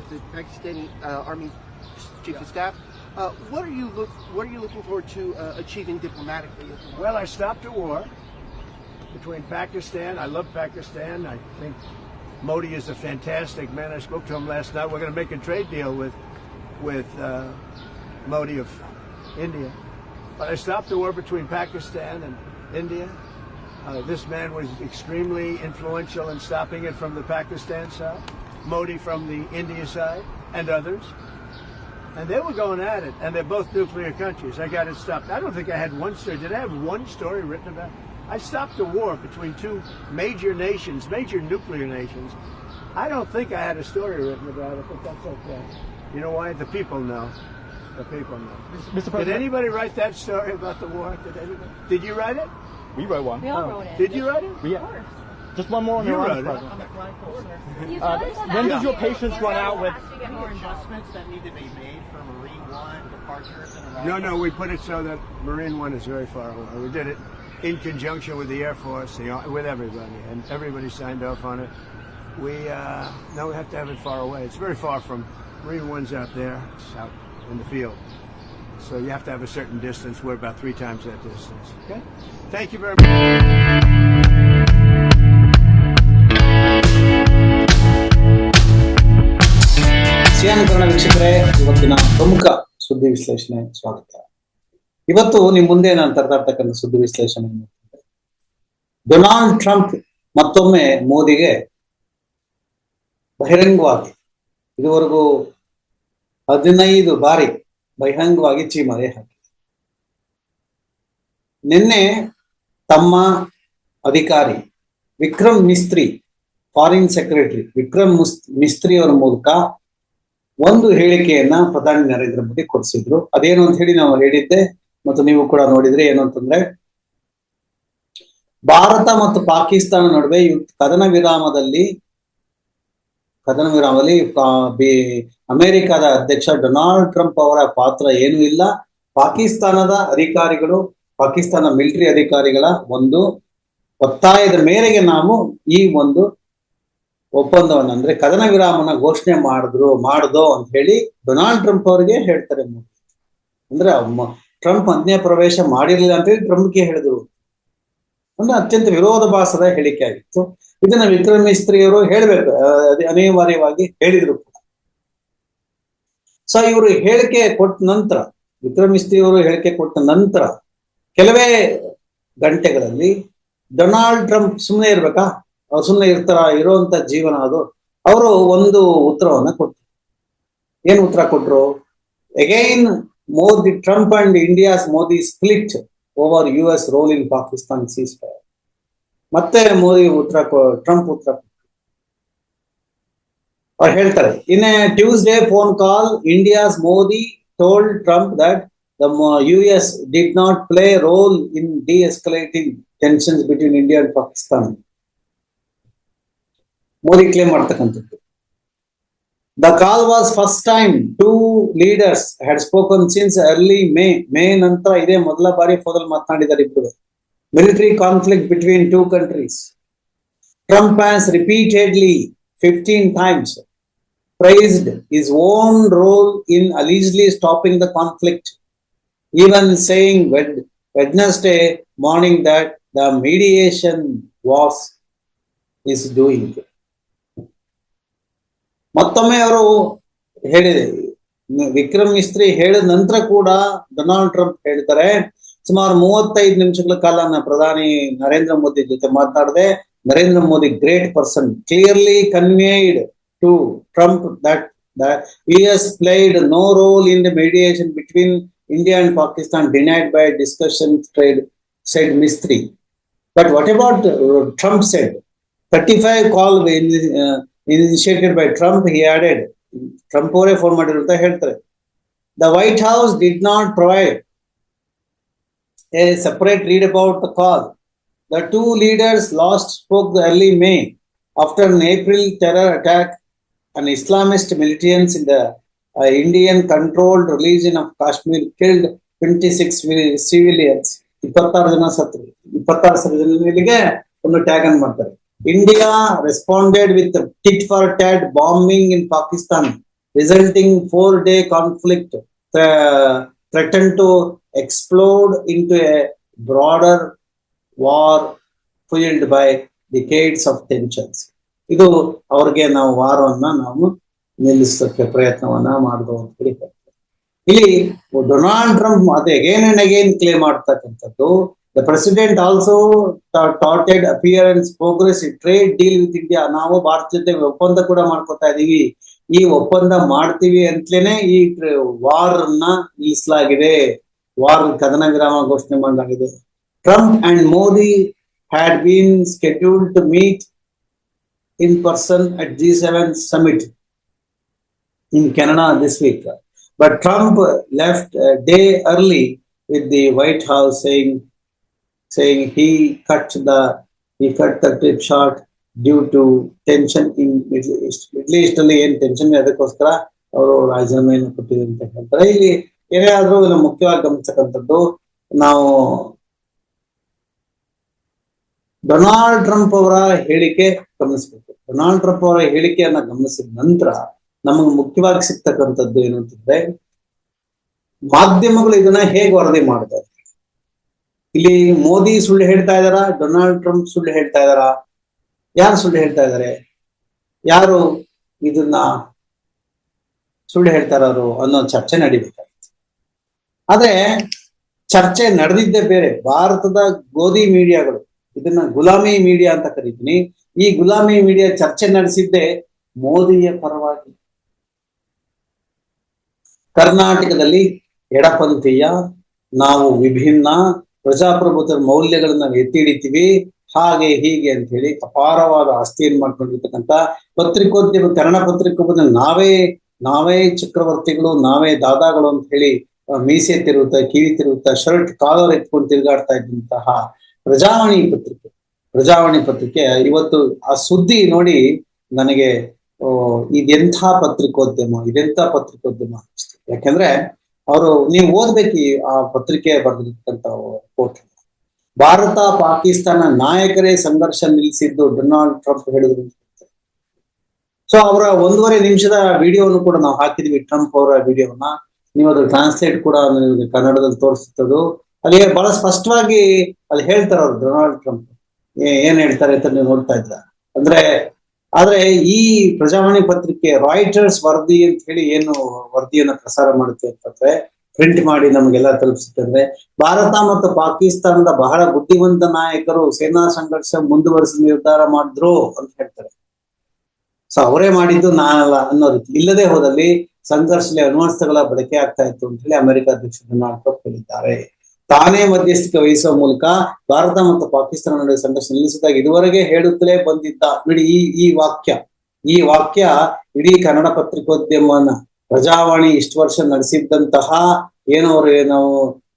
With the Pakistani uh, Army Chief of Staff. Uh, what are you look What are you looking forward to uh, achieving diplomatically? Well, I stopped a war between Pakistan. I love Pakistan. I think Modi is a fantastic man. I spoke to him last night. We're going to make a trade deal with with uh, Modi of India. But I stopped the war between Pakistan and India. Uh, this man was extremely influential in stopping it from the Pakistan side, Modi from the India side, and others. And they were going at it, and they're both nuclear countries. I got it stopped. I don't think I had one story. Did I have one story written about it? I stopped a war between two major nations, major nuclear nations. I don't think I had a story written about it, but that's okay. You know why? The people know. The people know. Mr. Did anybody write that story about the war? Did anybody? Did you write it? we wrote one. We all oh. wrote it. Did you write it? We, just one more on You Iran, wrote President. Uh, when does your me- patience run out with- asked to get Any more adjustments that need to be made for Marine One departures and? No, no, we put it so that Marine One is very far away. We did it in conjunction with the Air Force, the, with everybody, and everybody signed off on it. We uh, now we have to have it far away. It's very far from Marine One's out there, it's out in the field. So you have to have a certain distance. We're about three times that distance. Okay. Thank you very much. ಸಿಯಾನ್ ವೀಕ್ಷಕರೇ, ಇವತ್ತಿನ ಪ್ರಮುಖ ಸುದ್ದಿ ವಿಶ್ಲೇಷಣೆ ಸ್ವಾಗತ. ಇವತ್ತು ನಿಮ್ ಮುಂದೆ ನಾನು ತರ್ತಾ ಇರ್ತಕ್ಕಂಥ ಸುದ್ದಿ ವಿಶ್ಲೇಷಣೆ ಡೊನಾಲ್ಡ್ ಟ್ರಂಪ್ ಮತ್ತೊಮ್ಮೆ ಮೋದಿಗೆ ಬಹಿರಂಗವಾಗಿ, ಇದುವರೆಗೂ ಹದಿನೈದು ಬಾರಿ ಬಹಿರಂಗವಾಗಿ ಚೀಮಾರಿ ಹಾಕಿ. ನಿನ್ನೆ ತಮ್ಮ ಅಧಿಕಾರಿ ವಿಕ್ರಮ್ ಮಿಸ್ತ್ರಿ, ಫಾರಿನ್ ಸೆಕ್ರೆಟರಿ ವಿಕ್ರಮ್ ಮುಸ್- ಮಿಸ್ತ್ರಿ ಅವರ ಮೂಲಕ ಒಂದು ಹೇಳಿಕೆಯನ್ನ ಪ್ರಧಾನಿ ನರೇಂದ್ರ ಮೋದಿ ಕೊಡಿಸಿದ್ರು. ಅದೇನು ಅಂತ ಹೇಳಿ ನಾವು ಹೇಳಿದ್ದೆ. ಮತ್ತು ನೀವು ಕೂಡ ನೋಡಿದ್ರೆ ಏನು ಅಂತಂದ್ರೆ, ಭಾರತ ಮತ್ತು ಪಾಕಿಸ್ತಾನ ನಡುವೆ ಕದನ ವಿರಾಮದಲ್ಲಿ ಕದನ ವಿರಾಮದಲ್ಲಿ ಅಮೆರಿಕದ ಅಧ್ಯಕ್ಷ ಡೊನಾಲ್ಡ್ ಟ್ರಂಪ್ ಅವರ ಪಾತ್ರ ಏನೂ ಇಲ್ಲ. ಪಾಕಿಸ್ತಾನದ ಅಧಿಕಾರಿಗಳು, ಪಾಕಿಸ್ತಾನ ಮಿಲಿಟರಿ ಅಧಿಕಾರಿಗಳ ಒಂದು ಒತ್ತಾಯದ ಮೇರೆಗೆ ನಾವು ಈ ಒಂದು ಒಪ್ಪಂದವನ್ನ ಅಂದ್ರೆ ಕದನ ವಿರಾಮನ ಘೋಷಣೆ ಮಾಡಿದ್ರು, ಮಾಡ್ದೋ ಅಂತ ಹೇಳಿ ಡೊನಾಲ್ಡ್ ಟ್ರಂಪ್ ಅವರಿಗೆ ಹೇಳ್ತಾರೆ. ಅಂದ್ರೆ ಟ್ರಂಪ್ ಮಧ್ಯ ಪ್ರವೇಶ ಮಾಡಿರಲಿಲ್ಲ ಅಂತ ಹೇಳಿ ಟ್ರಂಪ್ಗೆ ಹೇಳಿದ್ರು. ಅಂದ್ರೆ ಅತ್ಯಂತ ವಿರೋಧಾಭಾಸದ ಹೇಳಿಕೆ ಆಗಿತ್ತು. ಇದನ್ನ ವಿಕ್ರಮ್ ಮಿಸ್ತ್ರಿಯವರು ಹೇಳ್ಬೇಕು ಅನಿವಾರ್ಯವಾಗಿ ಹೇಳಿದ್ರು ಕೂಡ. ಸೊ ಇವರು ಹೇಳಿಕೆ ಕೊಟ್ಟ ನಂತರ ವಿಕ್ರಮ್ ಮಿಸ್ತ್ರಿಯವರು ಹೇಳಿಕೆ ಕೊಟ್ಟ ನಂತರ, ಕೆಲವೇ ಗಂಟೆಗಳಲ್ಲಿ ಡೊನಾಲ್ಡ್ ಟ್ರಂಪ್ ಸುಮ್ಮನೆ ಇರ್ಬೇಕಾ? ಸುಮ್ಮನೆ ಇರ್ತಾರ ಇರೋಂತ ಜೀವನ ಅದು. ಅವರು ಒಂದು ಉತ್ತರವನ್ನ ಕೊಟ್ಟರು ಏನ್ ಉತ್ತರ ಕೊಟ್ರು? Again Modi Trump and India's Modi split over U S role in Pakistan cease ಮತ್ತೆ ಮೋದಿ ಉತ್ತರ ಟ್ರಂಪ್ ಉತ್ತರ. ಅವ್ರು ಹೇಳ್ತಾರೆ in Tuesday phone call India's Modi told Trump that the U S did not play role in de escalating tensions between India and Pakistan Modi claim ಮಾಡ್ತಕ್ಕಂಥದ್ದು. The call was first time two leaders had spoken since early May May ನಂತರ ಇದೇ ಮೊದಲ ಬಾರಿ ಫೋದಲ್ಲಿ ಮಾತನಾಡಿದ್ದಾರೆ ಇಬ್ಬರು military conflict between two countries Trump has repeatedly fifteen times praised his own role in allegedly stopping the conflict, even saying Wed- Wednesday morning that the mediation was is doing. ಮತ್ತೊಮ್ಮೆ ಅವರು ಹೇಳಿದೆ, ವಿಕ್ರಮ್ ಮಿಸ್ತ್ರಿ ಹೇಳಿದ ನಂತರ ಕೂಡ ಡೊನಾಲ್ಡ್ ಟ್ರಂಪ್ ಹೇಳ್ತಾರೆ ಸುಮಾರು ಮೂವತ್ತೈದು ನಿಮಿಷಗಳ ಕಾಲ ನಾನು ಪ್ರಧಾನಿ ನರೇಂದ್ರ ಮೋದಿ ಜೊತೆ ಮಾತನಾಡಿದೆ. Narendra Modi great person clearly conveyed to Trump that his played no role in the mediation between India and Pakistan denied by discussion trade said Misri but what about Trump said thirty five call uh, initiated by Trump, he added, Trump ಅವರೇ ಫೋನ್ ಮಾಡಿದ್ರು ಅಂತ ಹೇಳ್ತಾರೆ The White House did not provide a separate read about the call. The two leaders last spoke early May after an April terror attack and Islamist militants in the uh, Indian controlled region of Kashmir killed 26 civil- civilians. ಇಪ್ಪತ್ತಾರು ಜನ ಸತ್ರು ಇಪ್ಪತ್ತಾರು ಜನರಿಗೆ ಒಂದು tag ಅನ್ನು ಮಾಡ್ತಾರೆ India responded with tit for tat bombing in Pakistan resulting four day conflict threaten to explode into a broader war fuelled by decades of tensions ಇದು ಅವ್ರಿಗೆ ನಾವು ವಾರವನ್ನ ನಾವು ನಿಲ್ಲಿಸೋಕೆ ಪ್ರಯತ್ನವನ್ನ ಮಾಡಿದ್ರು ಅಂತ ಹೇಳಿ. ಇಲ್ಲಿ ಡೊನಾಲ್ಡ್ ಟ್ರಂಪ್ ಅದೇ ಅಗೇನ್ ಅಂಡ್ ಅಗೇನ್ ಕ್ಲೇಮ್ ಮಾಡ್ತಕ್ಕಂಥದ್ದು the president also touted appearance progress trade deal with India ನಾವು ಭಾರತ ಜೊತೆ ಒಪ್ಪಂದ ಕೂಡ ಮಾಡ್ಕೊತಾ ಇದೀವಿ. ಈ ಒಪ್ಪಂದ ಮಾಡ್ತೀವಿ ಅಂತಲೇನೆ ಈ ವಾರ್ ಅನ್ನ ನಿಲ್ಲಿಸಲಾಗಿದೆ ವಾರ್ ಕದನ ವಿರಾಮ ಘೋಷಣೆ ಮಾಡಲಾಗಿದೆ. Trump and Modi had been scheduled to meet in person at G7 summit in Canada this week. But Trump left a day early with the White House saying saying he cut the, he cut the trip short due to tension in Middle East. Middle East ಏನ್ tension ಅದಕ್ಕೋಸ್ಕರ ಅವರು ರಾಜೀನಾಮೆಯನ್ನು ಕೊಟ್ಟಿದೆ ಅಂತ ಹೇಳ್ತಾರೆ. ಇಲ್ಲಿ ಏನೇ ಆದ್ರೂ ಇಲ್ಲಿ ಮುಖ್ಯವಾಗಿ ಗಮನಿಸತಕ್ಕಂಥದ್ದು, ನಾವು ಡೊನಾಲ್ಡ್ ಟ್ರಂಪ್ ಅವರ ಹೇಳಿಕೆ ಗಮನಿಸಬೇಕು. ಡೊನಾಲ್ಡ್ ಟ್ರಂಪ್ ಅವರ ಹೇಳಿಕೆಯನ್ನ ಗಮನಿಸಿದ ನಂತರ ನಮಗೆ ಮುಖ್ಯವಾಗಿ ಸಿಗ್ತಕ್ಕಂಥದ್ದು ಏನು ಮಾಧ್ಯಮಗಳು ಇದನ್ನ ಹೇಗೆ ವರದಿ ಮಾಡಿದ್ದಾರೆ? ಇಲ್ಲಿ ಮೋದಿ ಸುಳ್ಳು ಹೇಳ್ತಾ ಇದಾರಾ ಡೊನಾಲ್ಡ್ ಟ್ರಂಪ್ ಸುಳ್ಳು ಹೇಳ್ತಾ ಇದಾರಾ ಯಾರು ಸುಳ್ಳು ಹೇಳ್ತಾ ಇದಾರೆ ಯಾರು ಇದನ್ನ ಸುಳ್ಳು ಹೇಳ್ತಾರವರು ಅನ್ನೋ ಚರ್ಚೆ ನಡಿಬೇಕಾಗಿತ್ತು. ಆದ್ರೆ ಚರ್ಚೆ ನಡೆದಿದ್ದೇ ಬೇರೆ. ಭಾರತದ ಗೋಧಿ ಮೀಡಿಯಾಗಳು, ಇದನ್ನ ಗುಲಾಮಿ ಮೀಡಿಯಾ ಅಂತ ಕರಿತೀನಿ. ಈ ಗುಲಾಮಿ ಮೀಡಿಯಾ ಚರ್ಚೆ ನಡೆಸಿದ್ದೆ ಮೋದಿಯ ಪರವಾಗಿ. ಕರ್ನಾಟಕದಲ್ಲಿ ಎಡಪಂಥೀಯ, ನಾವು ವಿಭಿನ್ನ ಪ್ರಜಾಪ್ರಭುತ್ವ ಮೌಲ್ಯಗಳನ್ನ ಎತ್ತಿ ಹಿಡಿತೀವಿ ಹಾಗೆ ಹೀಗೆ ಅಂತ ಹೇಳಿ ಅಪಾರವಾದ ಆಸ್ತಿಯನ್ನು ಮಾಡ್ಕೊಂಡಿರ್ತಕ್ಕಂಥ ಪತ್ರಿಕೋದ್ಯಮ, ಕನ್ನಡ ಪತ್ರಿಕೋದ್ಯಮ, ನಾವೇ ನಾವೇ ಚಕ್ರವರ್ತಿಗಳು, ನಾವೇ ದಾದಾಗಳು ಅಂತ ಹೇಳಿ ಮೀಸೆ ತಿರುಗುತ್ತಾ, ಕಿವಿ ತಿರುಗುತ್ತಾ, ಶರ್ಟ್, ಕಾಲರ್ ಎತ್ಕೊಂಡು ತಿರುಗಾಡ್ತಾ ಇದ್ದಂತಹ ಪ್ರಜಾವಾಣಿ ಪತ್ರಿಕೆ. ಪ್ರಜಾವಾಣಿ ಪತ್ರಿಕೆ, ಇವತ್ತು ಆ ಸುದ್ದಿ ನೋಡಿ ನನಗೆ ಇದೆಂಥ ಪತ್ರಿಕೋದ್ಯಮ ಇದೆಂಥ ಪತ್ರಿಕೋದ್ಯಮ ಅನಿಸ್ತು. ಯಾಕಂದ್ರೆ ಅವರು ನೀವು ಓದ್ಬೇಕು ಆ ಪತ್ರಿಕೆ ಬರೆದಿರ್ತಕ್ಕಂಥ ಕೋಟ್ ಭಾರತ ಪಾಕಿಸ್ತಾನ ನಾಯಕರೇ ಸಂಘರ್ಷ ನಿಲ್ಲಿಸಿದ್ದು ಡೊನಾಲ್ಡ್ ಟ್ರಂಪ್ ಹೇಳಿದ್ರು. ಸೊ ಅವರ ಒಂದೂವರೆ ನಿಮಿಷದ ವಿಡಿಯೋವನ್ನು ಕೂಡ ನಾವು ಹಾಕಿದ್ವಿ, ಟ್ರಂಪ್ ಅವರ ವಿಡಿಯೋನ. ನೀವು ಅದು ಟ್ರಾನ್ಸ್ಲೇಟ್ ಕೂಡ ನಿಮಗೆ ಕನ್ನಡದಲ್ಲಿ ತೋರಿಸುತ್ತದು ಅಲ್ಲಿ ಬಹಳ ಸ್ಪಷ್ಟವಾಗಿ ಅಲ್ಲಿ ಹೇಳ್ತಾರೆ ಅವ್ರು, ಡೊನಾಲ್ಡ್ ಟ್ರಂಪ್. ಏನ್ ಹೇಳ್ತಾರೆ ಅಂತ ನೀವು ನೋಡ್ತಾ ಇದ್ರ ಅಂದ್ರೆ ಆದ್ರೆ ಈ ಪ್ರಜಾವಾಣಿ ಪತ್ರಿಕೆ ರಾಯ್ಟರ್ಸ್ ವರದಿ ಅಂತ ಹೇಳಿ ಏನು ವರದಿಯನ್ನು ಪ್ರಸಾರ ಮಾಡುತ್ತೆ ಅಂತಂದ್ರೆ ಪ್ರಿಂಟ್ ಮಾಡಿ ನಮಗೆಲ್ಲ ತಲುಪಿಸುತ್ತೆ ಭಾರತ ಮತ್ತು ಪಾಕಿಸ್ತಾನದ ಬಹಳ ಬುದ್ಧಿವಂತ ನಾಯಕರು ಸೇನಾ ಸಂಘರ್ಷ ಮುಂದುವರಿಸಿ ನಿರ್ಧಾರ ಮಾಡಿದ್ರು ಅಂತ ಹೇಳ್ತಾರೆ. ಸೊ ಅವರೇ ಮಾಡಿದ್ದು ನಾನಲ್ಲ ಅನ್ನೋ ರೀತಿ. ಇಲ್ಲದೆ ಹೋದಲ್ಲಿ ಸಂಘರ್ಷದಲ್ಲಿ ಅಣ್ವಸ್ತ್ರಗಳ ಬಳಕೆ ಆಗ್ತಾ ಇತ್ತು ಅಂತ ಹೇಳಿ ಅಮೆರಿಕ ಅಧ್ಯಕ್ಷ ಡೊನಾಲ್ಡ್ ಟ್ರಂಪ್ ಹೇಳಿದ್ದಾರೆ. ತಾನೇ ಮಧ್ಯಸ್ಥಿಕೆ ವಹಿಸುವ ಮೂಲಕ ಭಾರತ ಮತ್ತು ಪಾಕಿಸ್ತಾನ ನಡುವೆ ಸಂಘರ್ಷ ನಿಲ್ಲಿಸಿದಾಗ ಇದುವರೆಗೆ ಹೇಳುತ್ತಲೇ ಬಂದಿದ್ದ ನೋಡಿ ಈ ಈ ವಾಕ್ಯ ಈ ವಾಕ್ಯ ಇಡೀ ಕನ್ನಡ ಪತ್ರಿಕೋದ್ಯಮನ ಪ್ರಜಾವಾಣಿ ಇಷ್ಟು ವರ್ಷ ನಡೆಸಿದ್ದಂತಹ ಏನವರು ನಾವು